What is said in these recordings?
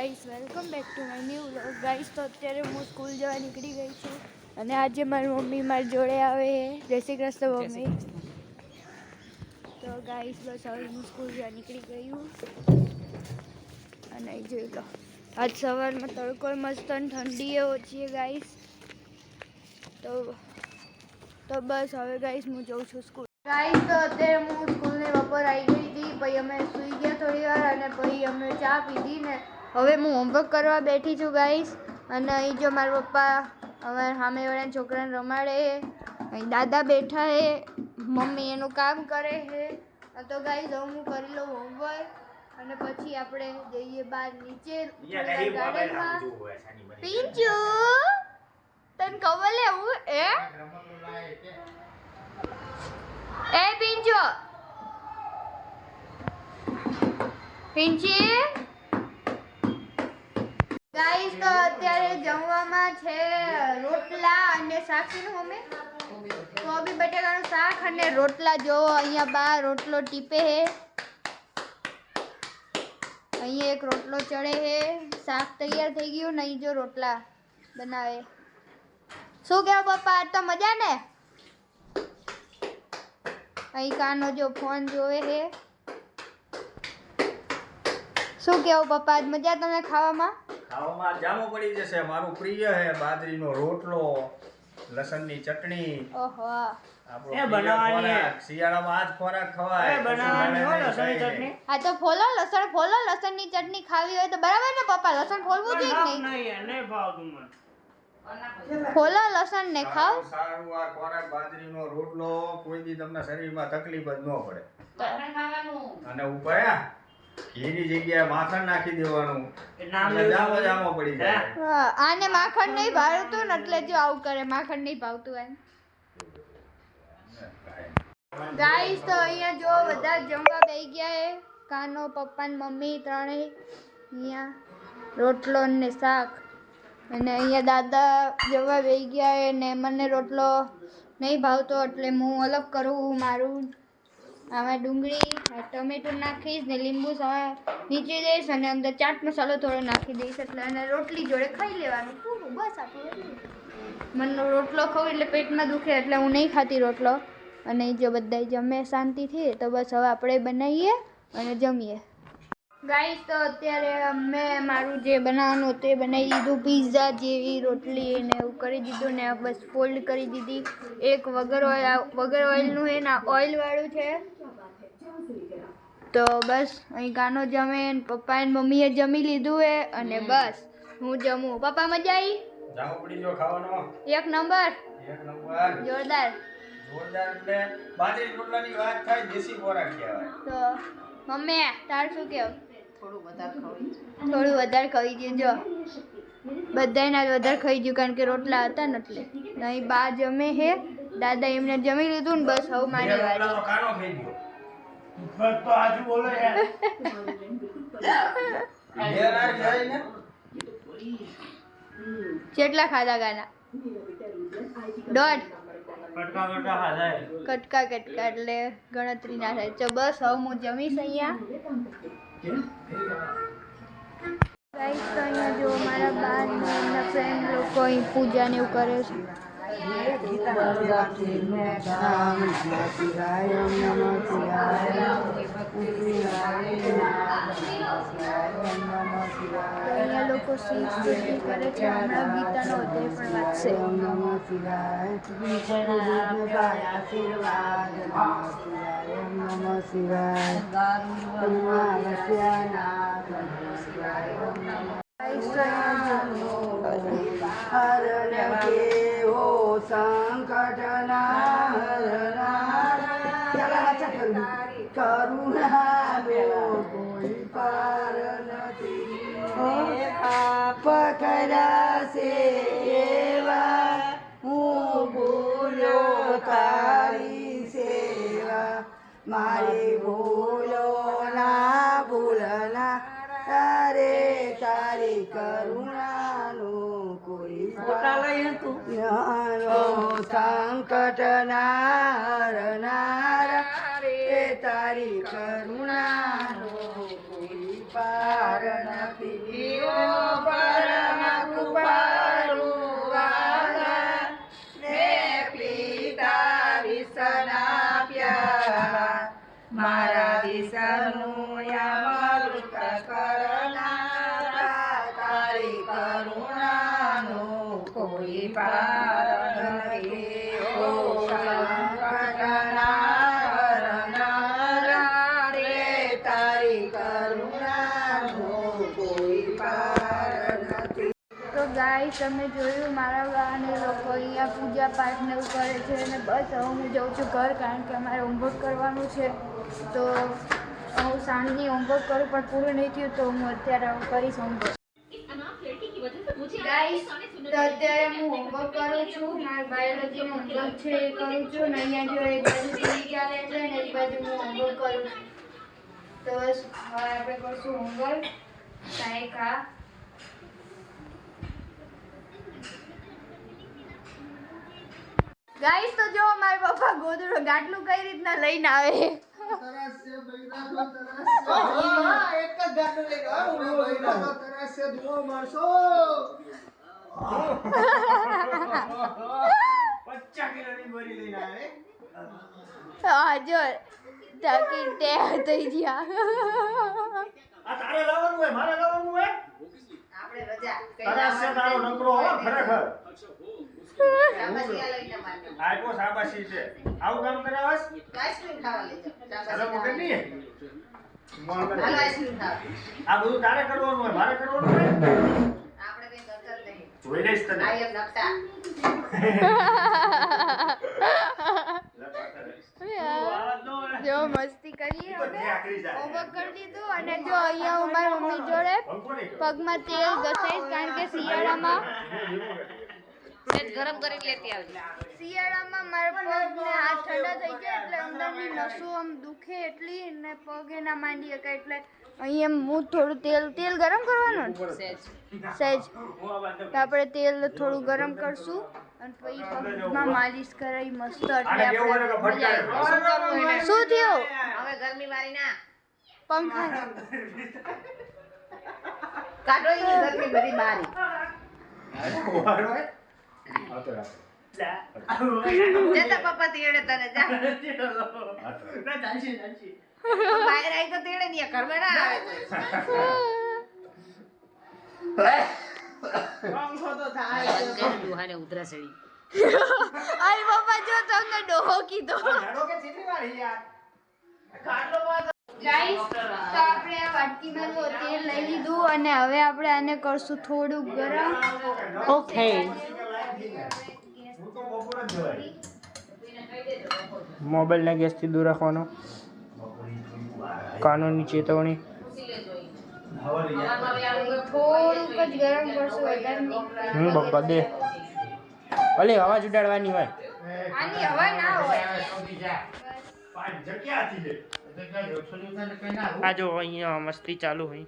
Guys welcome back to my new vlog. Guys તો અત્યારે હું સ્કૂલ જવા નીકળી ગઈ છું અને આજે મારી મમ્મી મારી જોડે આવે છે. જય શ્રી કૃષ્ણ મમ્મી. તો ગાઈસ બસ હવે હું સ્કૂલ જવા નીકળી ગઈ હું અને જોઈ લો આજ સવારમાં તડકો મસ્ત અને ઠંડી ઓછી છે ગાઈસ. તો તો બસ હવે ગાઈસ હું જઉં છું સ્કૂલ. ગાઈસ તો અત્યારે હું સ્કૂલની બપોર આવી ગઈ હતી. પછી અમે સૂઈ ગયા થોડી વાર અને પછી અમે ચા પીધી ને હવે હું હોમવર્ક કરવા બેઠી છું ગાઈસ અને અહીં જો મારા પપ્પા હવે સામેવાળા છોકરાને રમાડે અહીં દાદા બેઠા હે મમ્મી એનું કામ કરે હે તો ગાઈસ હવે હું કરી લઉં હોમવર્ક અને પછી આપણે જઈએ બહાર નીચે ગાર્ડનમાં. પિંચુ તને ખબર લેવું એ એ પિંચુ પિંચી ગાઈસ તો અત્યારે જમવામાં છે રોટલા અને શાક શાકીનું અમે. કોબી બટેકાનું શાક અને રોટલા. જોવો, અહીંયા બા રોટલો ટીપે હે. અહીંયા એક રોટલો ચડે હે. શાક તૈયાર થઈ ગયું નહીં જો રોટલા બનાવે. શું કહેવું પપ્પા તો મજા ને? અહીં કાનો જો ફોન જોવે હે. શું કેવું પપ્પા મજા તમે ખાવામાં? ખાવામાં જામો પડી જશે. મારું પ્રિય હે બાજરીનો રોટલો લસણની ચટણી. ઓહો. એ બનાવવાની. શિયાળામાં આજ ખોરાક ખવાય. એ બનાવવાની હો હોય લસણની ચટણી. આ તો ફોલો લસણ ફોલો લસણની ચટણી ખાવી હોય તો બરાબર ને પપ્પા? લસણ ફોલવું જોઈએ કે નહીં? નહીં એને ભાવતું મને. ફોલો લસણ ને ખાવ. સારું આ ખોરાક બાજરીનો રોટલો કોઈ દી તમને શરીરમાં તકલીફ જ ન પડે. અને ઉપર હે, ઘીની જગ્યાએ માખણ નાખી દેવાનું. એ જામો પડી જાય. આને માખણ નહીં ભાવતું ને એટલે જો આવું કરે માખણ નહીં ભાવતું એમ. ગાઈસ તો અહીંયા જો બધા જમવા બેસી ગયા હે કાનો પપ્પા ને મમ્મી ત્રણેય. અહીંયા રોટલો ને શાક. અને અહીંયા દાદા જમવા બેસી ગયા એ ને મને રોટલો નહીં ભાવતો એટલે હું અલગ કરું મારું. આમાં ડુંગળી ટમેટું નાખીશ ને લીંબુ સવા નીચે દઈશ અને અંદર ચાટ મસાલો થોડો નાખી દઈશ એટલે અને રોટલી જોડે ખાઈ લેવાનું. પૂરું, બસ આપણું. મને રોટલો ખાઉં એટલે પેટમાં દુખે એટલે હું નહીં ખાતી રોટલો. અને જો બધા જમે શાંતિથી, તો બસ હવે આપણે બનાવીએ અને જમીએ. ગાઈસ તો અત્યારે અમે મારું જે બનાવવાનું એ બનાવી દીધું. પીઝા જેવી રોટલી ને એવું કરી દીધું ને બસ ફોલ્ડ કરી દીધી. એક વગર ઓઇલ વગર ઓઇલનું એ ને ઓઇલવાળું છે. તો બસ અહીં ગાનો જમે ને પપ્પા ને મમ્મીએ જમી લીધું હે અને બસ હું જમું. પપ્પા મજા આવી જાવ પડી જો ખાવાનો. એક નંબર. એક નંબર. જોરદાર. જોરદાર એટલે બાજરી રોટલાની વાત થાય દેશી ખોરાક કહેવાય. તો મમ્મી તાર શું કેવું? થોડું વધારે ખાઈ ગયું બધાને બધાના વધારે ખાઈ ગયું કારણ કે રોટલા હતા ને એટલે. નહીં બા જમે હે. દાદા એમને જમી લીધું ને બસ હવે મારી રોટલા બસ તો આજુ બોલો યાર. બે જાય ને કેટલા ખાધા ગાના? દોઢ. કટકા કટકા ખાધા કટકા કટકા એટલે ગણતરી ના થાય. તો બસ હવે હું જમીશ અહીંયા. ગાઈસ તો અહીંયા જો મારા બાર ફ્રેન્ડ લોકો અહીં પૂજા ને એવું કરે છે. અહીંયા લોકો શીખ સ્તુતિ કરે છે હમણાં ગીતાનો અધ્યાય પણ વાંચશે. ગાઈસ તો અહીંયા જો પકડાશે એવા હું ભૂલ્યો તારી સેવા મારી જ્ઞાનો સંકટ નાર નાર રે તારી કરુણા પાર નથી ઓ ગાય તમે જોયું મારા ગાને લોકો અહીંયા પૂજા પાઠ ને એવું કરે છે અને બસ હવે હું જાઉં છું ઘર કારણ કે અમારે હોમવર્ક કરવાનું છે. તો હું સાંજની હોમવર્ક કરું પણ પૂરું નહીં થયું તો હું અત્યારે કરીશ હોમવર્ક ગાઈસ, તો અત્યારે હું હોમવર્ક કરું છું. મારા બાયોલોજીનું હોમવર્ક છે એ કરું છું ને અહીંયા જો એક બાજુ ટીવી ચાલે છે ને એક બાજુ હું હોમવર્ક કરું છું. તો બસ, હવે આપણે કરશું હોમવર્ક કાંઈક ગાઈસ તો જો મારા પપ્પા ગોદડો ગાટલું કઈ રીતના લઈને આવે? જો તાકી તે થઈ ગયા. આ તારે લાવવાનું હોય મારે લાવવાનું હોય? આપણે રજા તારા છે તારો નકરો હો ખરેખર. આપ્યો શાબાશી છે. આવું કામ કરાવસ? આઈસ્ક્રીમ ખાવા લઈ જાઓ. ચાલો પકડ નહીં. હાલો આઈસ્ક્રીમ ખાવા. આ બધું તારે કરવાનું હોય મારે કરવાનું હોય? આપણે કઈ કરતા જ નહીં. જોઈ લઈશ તને. આઈ એમ નકતા જો મસ્તી કરી દીધું અને જો અહીંયા હું મારી મમ્મી જોડે. પગમાં તેલ ઘસાઈશ કારણ કે શિયાળામાં. ગરમ કરી લેતી આવજો. શિયાળામાં મારા પગને હાથ ઠંડા થઈ જાય એટલે અંદરની નસો આમ દુખે એટલી ને પગ ના માંડી શકાય એટલે અહીંયા હું થોડું તેલ તેલ ગરમ કરવાનું? સહેજ. તો આપણે તેલ થોડું ગરમ કરશું અને પછી પગમાં માલિશ કરાવી મસ્ત એટલે. શું થયું? હવે ગરમી મારી ના. પંખા કાઢો ઈ ગરમી બધી બારી. જતા પપ્પા તેડે તને જા. બહાર આવી તો તેડે નહીં ઘરમાં ના આવે અરે પપ્પા જો તમને ડોહો કીધો? ગાઈસ તો આપણે આ વાટકીમાં જો તેલ લઈ લીધું અને હવે આપણે આને કરશું થોડું ગરમ. ઓકે મોબાઈલને ગેસથી દૂર રાખવાનો. કાનૂની ચેતવણી. થોડુંક જ ગરમ કરશું વધારે નહીં હું બપ્પા દે. અલી અવાજ ઉડાડવાની હોય. આની હવા ના હોય. પાંચ જગ્યા હતી છે. આ જો અહીંયા મસ્તી ચાલુ હોય.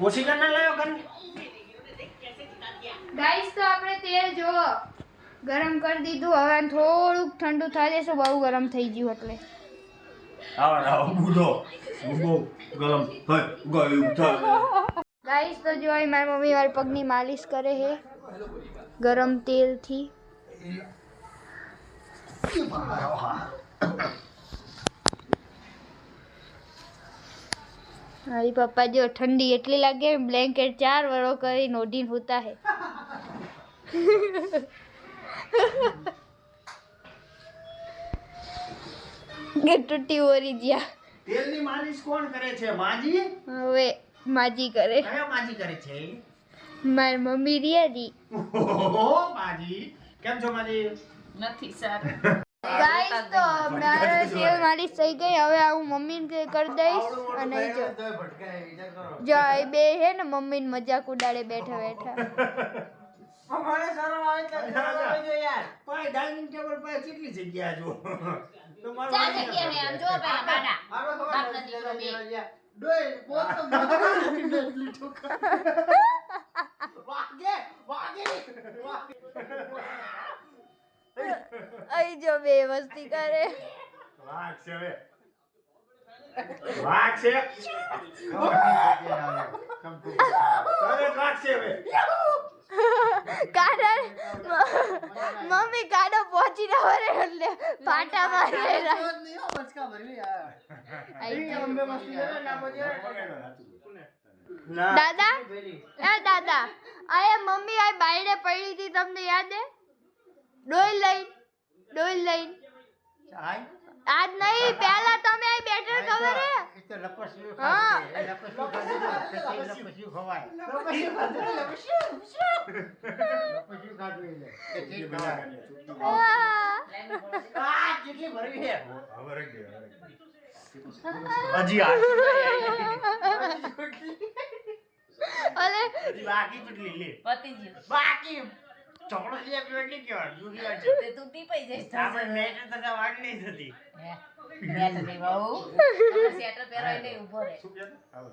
ઓછી કર ના લાયો કર ગાઈસ તો આપણે તેલ જો ગરમ કરી દીધું. હવે થોડુંક ઠંડુ થઈ જશે બહુ ગરમ થઈ ગયું એટલે. આવો આવો બુધો બહુ ગરમ. થઈ ગયું છે ગાઈસ તો જો અહીં મારી મમ્મી મારી પગની માલિશ કરે છે ગરમ તેલથી. મારી પપ્પા જો ઠંડી એટલી લાગે બ્લેન્કેટ ચાર વરો કરી ઓઢીને હોતા હે કે તૂટી ઓરી ગયા તેલની માલિશ કોણ કરે છે? માજી? હવે માજી કરે. કયા માજી કરે છે? મારી મમ્મી રિયાજી. ઓહો માજી. કેમ છો માજી? નથી સારું. ગાઈસ તો મારા તેલ માલિશ થઈ ગઈ. હવે આ હું મમ્મીને કરી દઈશ અને જો જો એ બે હે ને મમ્મીને મજાક ઉડાડે બેઠા બેઠા. પાય ડાઇનિંગ ટેબલ પર કેટલી જગ્યા જો તો મારું ચાર જગ્યા હે આમ જો પેલા બાડા બાપના દીકરો બે અહીં જો બે મસ્તી કરે. વાઘ છે હવે. વાઘ છે? તને વાઘ છે હવે. કાઢા મમ્મી કાઢો પહોંચી ના વરે એટલે પાટા મારેલા ના દાદા? એ દાદા આ મમ્મી આ બાયડે પડી હતી તમને યાદ હે? ડોલ લઈ ડોલ લઈ આજ નહીં પહેલા તમે આ બેટર ખબર હે? એ તો લપસ્યું હા. ખાધું. એ લપસ્યું ખાધું ને, પછી ખવાય. ખાધું એટલે. આ. આ કેટલી ભરવી છે? હવે રખ દે. હજી આટલું અલે બાકી કેટલી લે પતી બાકી ચોકડો લે પેલી કેવા જુદી છે. તે તું ટીપાઈ જઈશ આપણે મેચ તો કાંઈ વાગ નહીં થતી. મેટ નહીં બહુ. સેટર પહેરાય પહેરાવીને ઊભો રહે. શું કહેતો? આવો.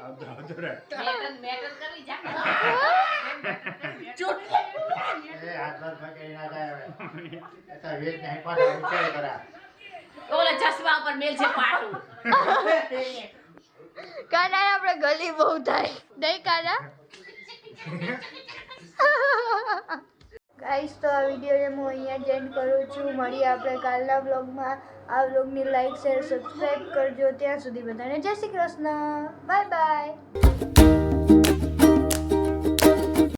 આવતો, આવતો રે. મેટન મેટન કરી જા. એ હાથ પર પકડી ના જાય હવે. એ વેટ નહીં પાછો વિચાર કરા. ઓલા ચશ્મા પર મેલ છે પાટું. કાના આપણે ગલી બહુ થાય. નહીં કાના? ગાઈસ તો આ વિડીયોને હું અહીંયા જ એન્ડ કરું છું. મળીએ આપણે કાલના બ્લોગમાં આ બ્લોગની લાઈક શેર સબસ્ક્રાઈબ કરજો. ત્યાં સુધી બધાને જય શ્રી કૃષ્ણ. Bye bye